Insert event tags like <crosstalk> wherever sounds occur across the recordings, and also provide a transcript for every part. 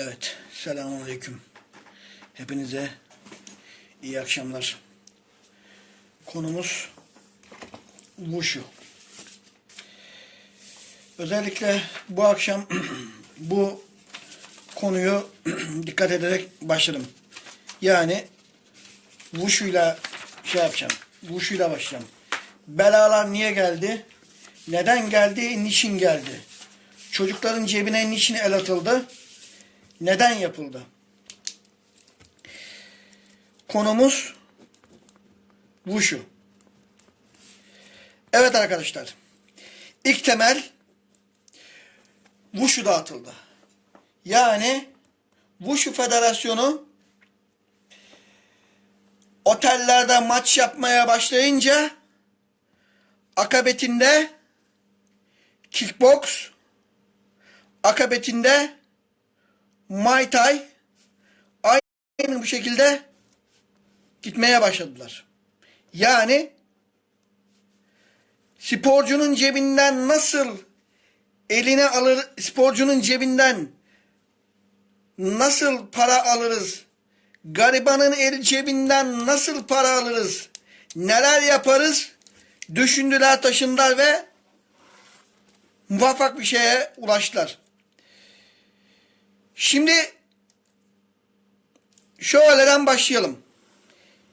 Evet, selamun aleyküm. Hepinize iyi akşamlar. Konumuz Wushu. Özellikle bu akşam <clears throat> bu konuyu <clears throat> dikkat ederek başladım. Yani Wushu'yla şey yapacağım. Wushu'yla başlayacağım. Belalar niye geldi? Neden geldi? Niçin geldi? Çocukların cebine niçin el atıldı? Neden yapıldı? Konumuz Wushu. Evet arkadaşlar. İlk temel Wushu'da atıldı. Yani Wushu Federasyonu otellerde maç yapmaya başlayınca akabetinde kickbox akabetinde Muay Thai aynı bu şekilde gitmeye başladılar. Yani sporcunun cebinden nasıl eline alır, sporcunun cebinden nasıl para alırız? Garibanın el cebinden nasıl para alırız? Neler yaparız? Düşündüler, taşındılar ve muvaffak bir şeye ulaştılar. Şimdi şöyleden başlayalım.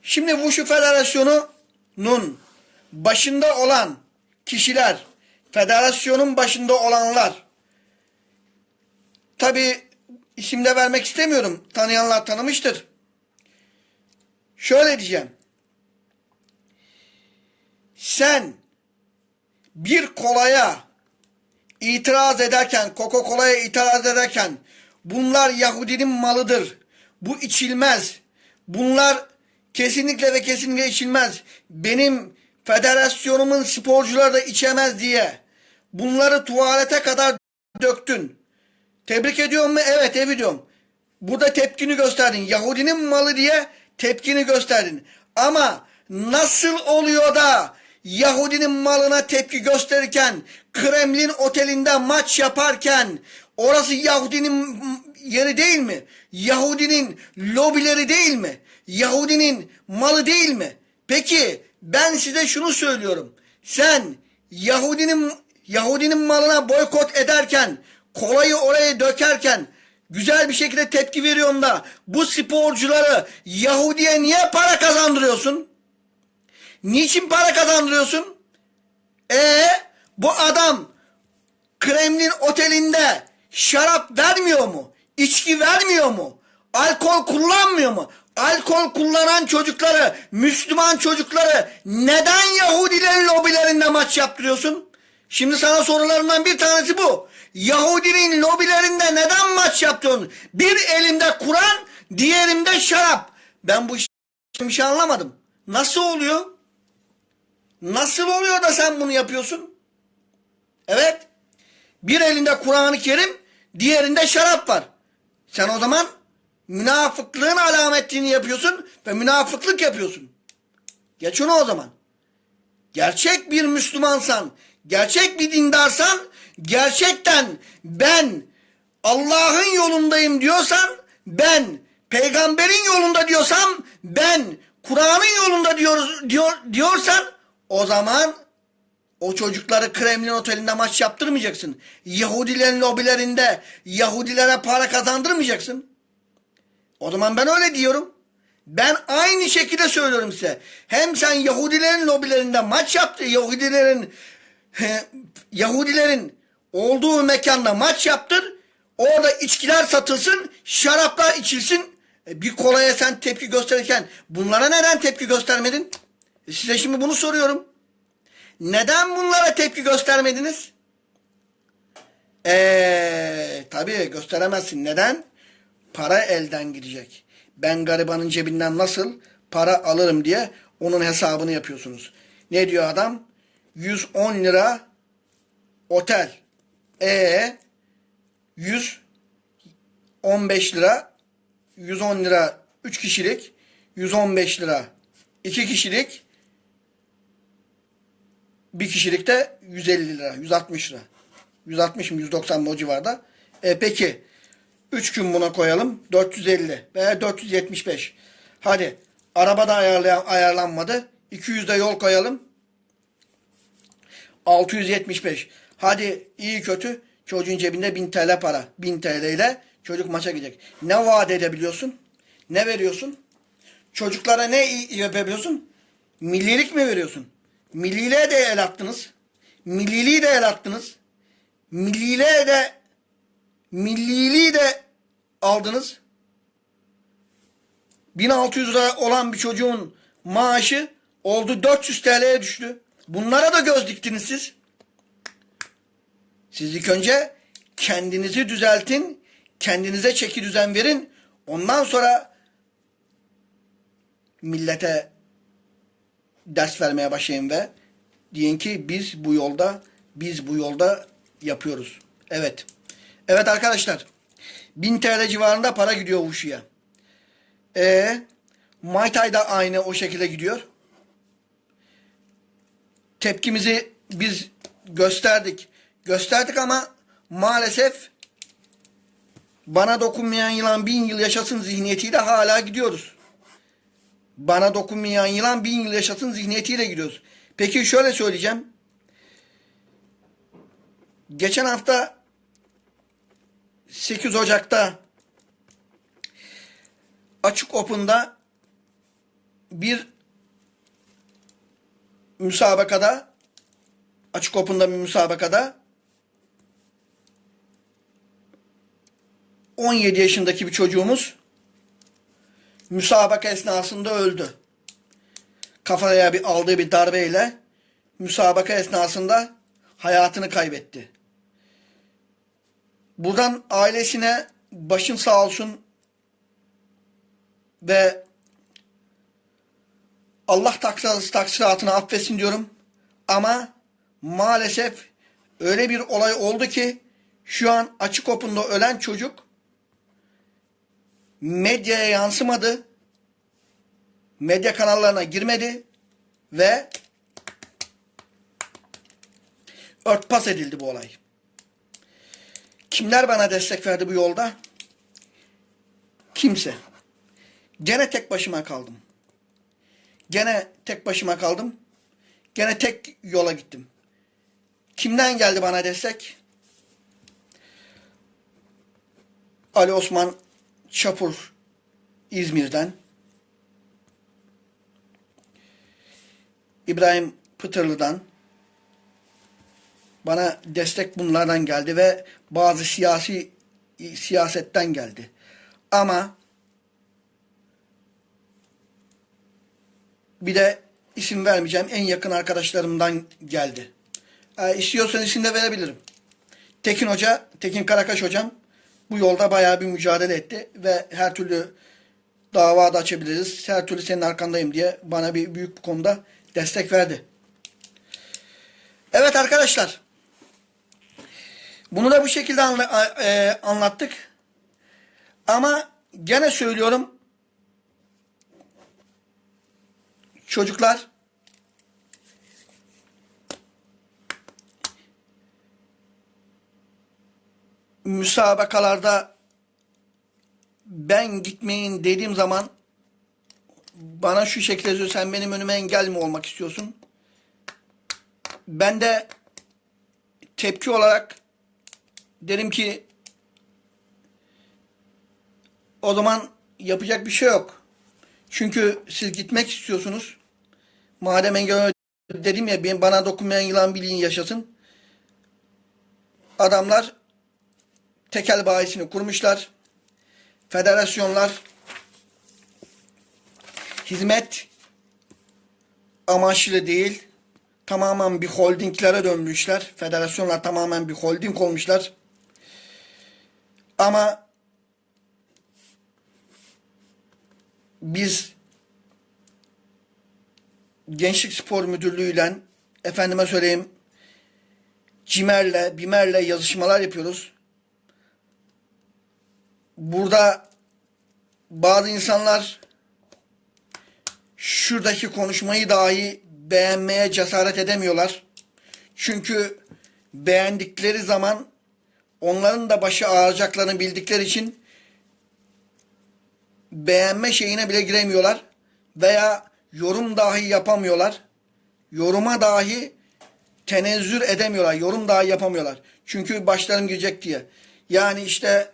Şimdi Wushu Federasyonu'nun başında olan kişiler, federasyonun başında olanlar, tabi isimde vermek istemiyorum, tanıyanlar tanımıştır. Şöyle diyeceğim. Sen bir kolaya itiraz ederken, Coca-Cola'ya itiraz ederken bunlar Yahudinin malıdır. Bu içilmez. Bunlar kesinlikle ve kesinlikle içilmez. Benim federasyonumun sporcuları da içemez diye bunları tuvalete kadar döktün. Tebrik ediyorum mu? Evet ediyorum. Burada tepkini gösterdin. Yahudinin malı diye tepkini gösterdin. Ama nasıl oluyor da Yahudinin malına tepki gösterirken Kremlin otelinde maç yaparken orası Yahudinin yeri değil mi? Yahudinin lobileri değil mi? Yahudinin malı değil mi? Peki ben size şunu söylüyorum. Sen Yahudinin Yahudinin malına boykot ederken, kolayı oraya dökerken güzel bir şekilde tepki veriyorsun da bu sporcuları Yahudi'ye niye para kazandırıyorsun? Niçin para kazandırıyorsun? E bu adam Kremlin otelinde şarap vermiyor mu? İçki vermiyor mu? Alkol kullanmıyor mu? Alkol kullanan çocukları, Müslüman çocukları neden Yahudilerin lobilerinde maç yaptırıyorsun? Şimdi sana sorularından bir tanesi bu. Yahudinin lobilerinde neden maç yaptırıyorsun? Bir elimde Kur'an, diğerimde şarap. Ben bu işi şey anlamadım. Nasıl oluyor? Nasıl oluyor da sen bunu yapıyorsun? Evet. Bir elinde Kur'an-ı Kerim, diğerinde şarap var. Sen o zaman münafıklığın alametini yapıyorsun ve münafıklık yapıyorsun. Geç onu o zaman. Gerçek bir Müslümansan, gerçek bir dindarsan, gerçekten ben Allah'ın yolundayım diyorsan, ben peygamberin yolunda diyorsam, ben Kur'an'ın yolunda diyor, diyor, diyorsan o zaman o çocukları Kremlin otelinde maç yaptırmayacaksın. Yahudilerin lobilerinde Yahudilere para kazandırmayacaksın. O zaman ben öyle diyorum. Ben aynı şekilde söylüyorum size. Hem sen Yahudilerin lobilerinde maç yaptı, Yahudilerin Yahudilerin olduğu mekanda maç yaptır. Orada içkiler satılsın, şaraplar içilsin. E, bir kolaya sen tepki gösterirken bunlara neden tepki göstermedin? E, size şimdi bunu soruyorum. Neden bunlara tepki göstermediniz? Eee tabii gösteremezsin. Neden? Para elden gidecek. Ben garibanın cebinden nasıl para alırım diye onun hesabını yapıyorsunuz. Ne diyor adam? 110 lira otel. E 115 lira 110 lira 3 kişilik 115 lira 2 kişilik bir kişilik de 150 lira, 160 lira. 160 mı 190 mı o civarda. E, peki 3 gün buna koyalım. 450 veya 475. Hadi. Araba da ayarlayan, ayarlanmadı. 200 de yol koyalım. 675. Hadi iyi kötü çocuğun cebinde 1000 TL para. 1000 TL ile çocuk maça gidecek. Ne vaat edebiliyorsun? Ne veriyorsun? Çocuklara ne yapabiliyorsun? Millilik mi veriyorsun? Milliliğe de el attınız. Milliliği de el attınız. Milliliğe de milliliği de aldınız. 1600 lira olan bir çocuğun maaşı oldu 400 TL'ye düştü. Bunlara da göz diktiniz siz. Siz ilk önce kendinizi düzeltin, kendinize çeki düzen verin. Ondan sonra millete ders vermeye başlayın ve deyin ki biz bu yolda biz bu yolda yapıyoruz. Evet. Evet arkadaşlar. 1000 TL civarında para gidiyor Wushu'ya. E Muay da aynı o şekilde gidiyor. Tepkimizi biz gösterdik. Gösterdik ama maalesef bana dokunmayan yılan bin yıl yaşasın zihniyetiyle hala gidiyoruz. Bana dokunmayan yılan bin yıl yaşasın zihniyetiyle gidiyoruz. Peki şöyle söyleyeceğim. Geçen hafta 8 Ocak'ta Açık Open'da bir müsabakada Açık Open'da bir müsabakada 17 yaşındaki bir çocuğumuz müsabaka esnasında öldü. Kafaya bir aldığı bir darbeyle müsabaka esnasında hayatını kaybetti. Buradan ailesine başın sağ olsun ve Allah taksiratını affetsin diyorum. Ama maalesef öyle bir olay oldu ki şu an açık opunda ölen çocuk medyaya yansımadı. Medya kanallarına girmedi ve örtbas edildi bu olay. Kimler bana destek verdi bu yolda? Kimse. Gene tek başıma kaldım. Gene tek başıma kaldım. Gene tek yola gittim. Kimden geldi bana destek? Ali Osman Çapur İzmir'den. İbrahim Pıtırlı'dan. Bana destek bunlardan geldi ve bazı siyasi siyasetten geldi. Ama bir de isim vermeyeceğim en yakın arkadaşlarımdan geldi. E, istiyorsan isim de verebilirim. Tekin Hoca, Tekin Karakaş Hocam bu yolda bayağı bir mücadele etti ve her türlü dava da açabiliriz. Her türlü senin arkandayım diye bana bir büyük bir konuda destek verdi. Evet arkadaşlar. Bunu da bu şekilde anla- e, anlattık. Ama gene söylüyorum çocuklar müsabakalarda ben gitmeyin dediğim zaman bana şu şekilde diyor sen benim önüme engel mi olmak istiyorsun? Ben de tepki olarak derim ki o zaman yapacak bir şey yok. Çünkü siz gitmek istiyorsunuz. Madem engel dedim ya bana dokunmayan yılan bilin yaşasın. Adamlar tekel bayisini kurmuşlar. Federasyonlar hizmet amaçlı değil tamamen bir holdinglere dönmüşler. Federasyonlar tamamen bir holding olmuşlar. Ama biz Gençlik Spor Müdürlüğü'yle efendime söyleyeyim CİMER'le, BİMER'le yazışmalar yapıyoruz. Burada bazı insanlar şuradaki konuşmayı dahi beğenmeye cesaret edemiyorlar. Çünkü beğendikleri zaman onların da başı ağrıyacaklarını bildikleri için beğenme şeyine bile giremiyorlar. Veya yorum dahi yapamıyorlar. Yoruma dahi tenezzül edemiyorlar. Yorum dahi yapamıyorlar. Çünkü başlarım girecek diye. Yani işte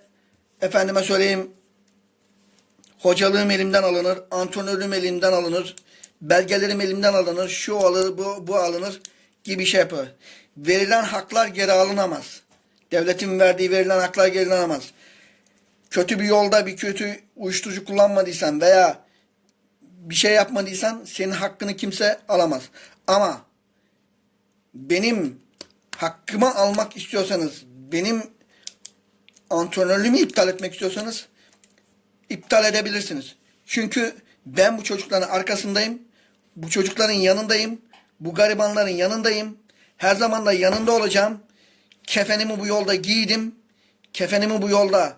efendime söyleyeyim hocalığım elimden alınır, antrenörlüğüm elimden alınır, belgelerim elimden alınır, şu alır, bu, bu alınır gibi şey yapıyor. Verilen haklar geri alınamaz. Devletin verdiği verilen haklar geri alınamaz. Kötü bir yolda bir kötü uyuşturucu kullanmadıysan veya bir şey yapmadıysan senin hakkını kimse alamaz. Ama benim hakkımı almak istiyorsanız, benim antrenörlüğümü iptal etmek istiyorsanız iptal edebilirsiniz. Çünkü ben bu çocukların arkasındayım. Bu çocukların yanındayım. Bu garibanların yanındayım. Her zaman da yanında olacağım. Kefenimi bu yolda giydim. Kefenimi bu yolda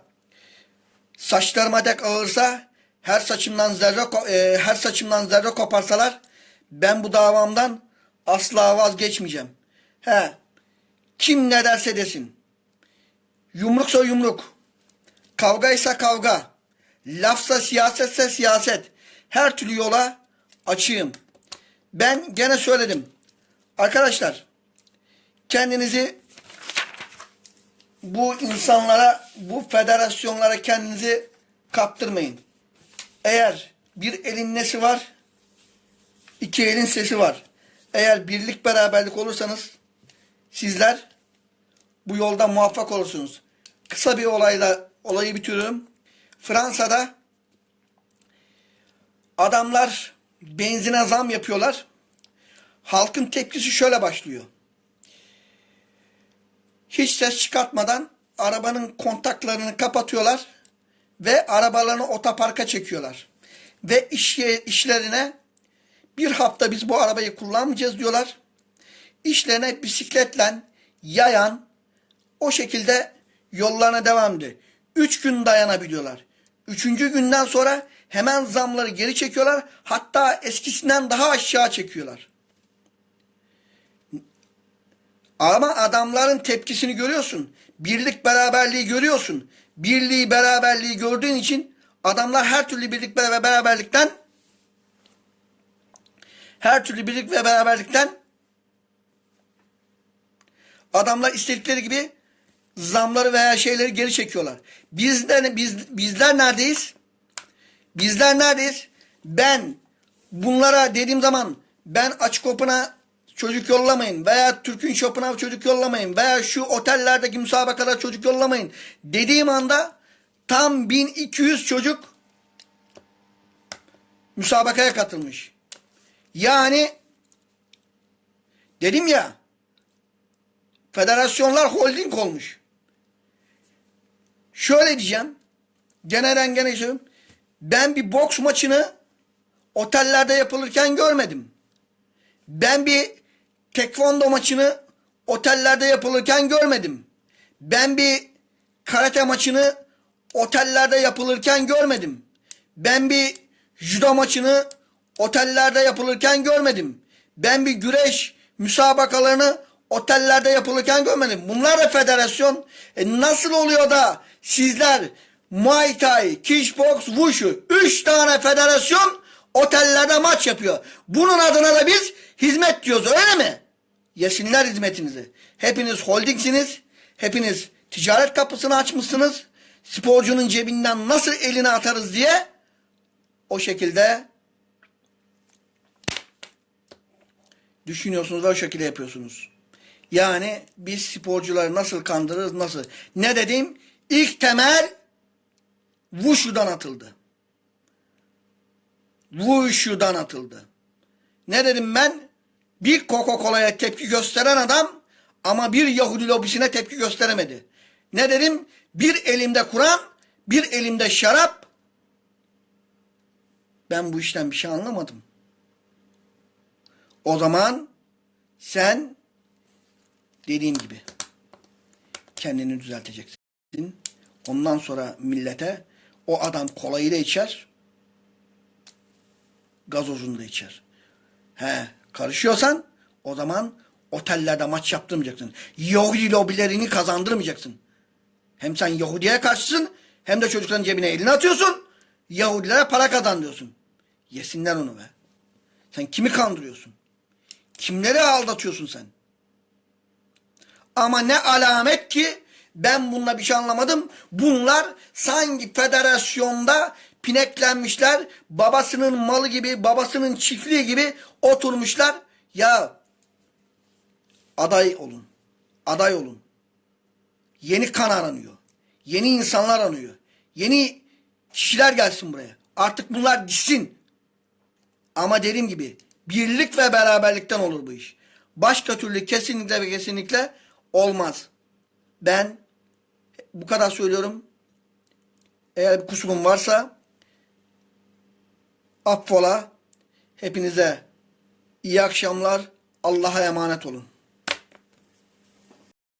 saçlarıma dek ağırsa her saçımdan zerre e, her saçımdan zerre koparsalar ben bu davamdan asla vazgeçmeyeceğim. He. Kim ne derse desin. Yumruksa yumruk. Kavgaysa kavga. Lafsa siyasetse siyaset. Her türlü yola açığım. Ben gene söyledim. Arkadaşlar kendinizi bu insanlara, bu federasyonlara kendinizi kaptırmayın. Eğer bir elin nesi var, iki elin sesi var. Eğer birlik beraberlik olursanız sizler bu yolda muvaffak olursunuz. Kısa bir olayla olayı bitiriyorum. Fransa'da adamlar benzine zam yapıyorlar. Halkın tepkisi şöyle başlıyor. Hiç ses çıkartmadan arabanın kontaklarını kapatıyorlar ve arabalarını otoparka çekiyorlar. Ve iş, işlerine bir hafta biz bu arabayı kullanmayacağız diyorlar. İşlerine bisikletle, yayan, o şekilde yollarına devam ediyor. Üç gün dayanabiliyorlar. Üçüncü günden sonra hemen zamları geri çekiyorlar. Hatta eskisinden daha aşağı çekiyorlar. Ama adamların tepkisini görüyorsun. Birlik beraberliği görüyorsun. Birliği beraberliği gördüğün için adamlar her türlü birlik ve beraberlikten her türlü birlik ve beraberlikten adamlar istedikleri gibi zamları veya şeyleri geri çekiyorlar. Bizler, biz, bizler neredeyiz? Bizler neredeyiz? Ben bunlara dediğim zaman ben açık opuna çocuk yollamayın veya Türk'ün şopuna çocuk yollamayın veya şu otellerdeki müsabakalara çocuk yollamayın dediğim anda tam 1200 çocuk müsabakaya katılmış. Yani dedim ya federasyonlar holding olmuş. Şöyle diyeceğim. Genelen gene söylüyorum. Ben bir boks maçını otellerde yapılırken görmedim. Ben bir tekvando maçını otellerde yapılırken görmedim. Ben bir karate maçını otellerde yapılırken görmedim. Ben bir judo maçını otellerde yapılırken görmedim. Ben bir güreş müsabakalarını otellerde yapılırken görmedim. Bunlar da federasyon. E nasıl oluyor da sizler Muay Thai, Kickbox, Wushu üç tane federasyon otellerde maç yapıyor. Bunun adına da biz hizmet diyoruz öyle mi? Yesinler hizmetinizi. Hepiniz holdingsiniz. Hepiniz ticaret kapısını açmışsınız. Sporcunun cebinden nasıl elini atarız diye o şekilde düşünüyorsunuz ve o şekilde yapıyorsunuz. Yani biz sporcuları nasıl kandırırız nasıl? Ne dedim? İlk temel Wushu'dan atıldı. Wushu'dan atıldı. Ne dedim ben? Bir Coca-Cola'ya tepki gösteren adam ama bir Yahudi lobisine tepki gösteremedi. Ne dedim? Bir elimde Kur'an, bir elimde şarap. Ben bu işten bir şey anlamadım. O zaman sen dediğim gibi kendini düzelteceksin. Ondan sonra millete o adam kolayı da içer, gazozunu da içer. He, karışıyorsan o zaman otellerde maç yaptırmayacaksın. Yahudi lobilerini kazandırmayacaksın. Hem sen Yahudi'ye karşısın hem de çocukların cebine elini atıyorsun. Yahudilere para kazan diyorsun. Yesinler onu be. Sen kimi kandırıyorsun? Kimleri aldatıyorsun sen? Ama ne alamet ki ben bununla bir şey anlamadım. Bunlar sanki federasyonda pineklenmişler. Babasının malı gibi, babasının çiftliği gibi oturmuşlar. Ya aday olun. Aday olun. Yeni kan aranıyor. Yeni insanlar aranıyor. Yeni kişiler gelsin buraya. Artık bunlar gitsin. Ama dediğim gibi birlik ve beraberlikten olur bu iş. Başka türlü kesinlikle ve kesinlikle olmaz. Ben bu kadar söylüyorum. Eğer bir kusurum varsa affola. Hepinize iyi akşamlar. Allah'a emanet olun.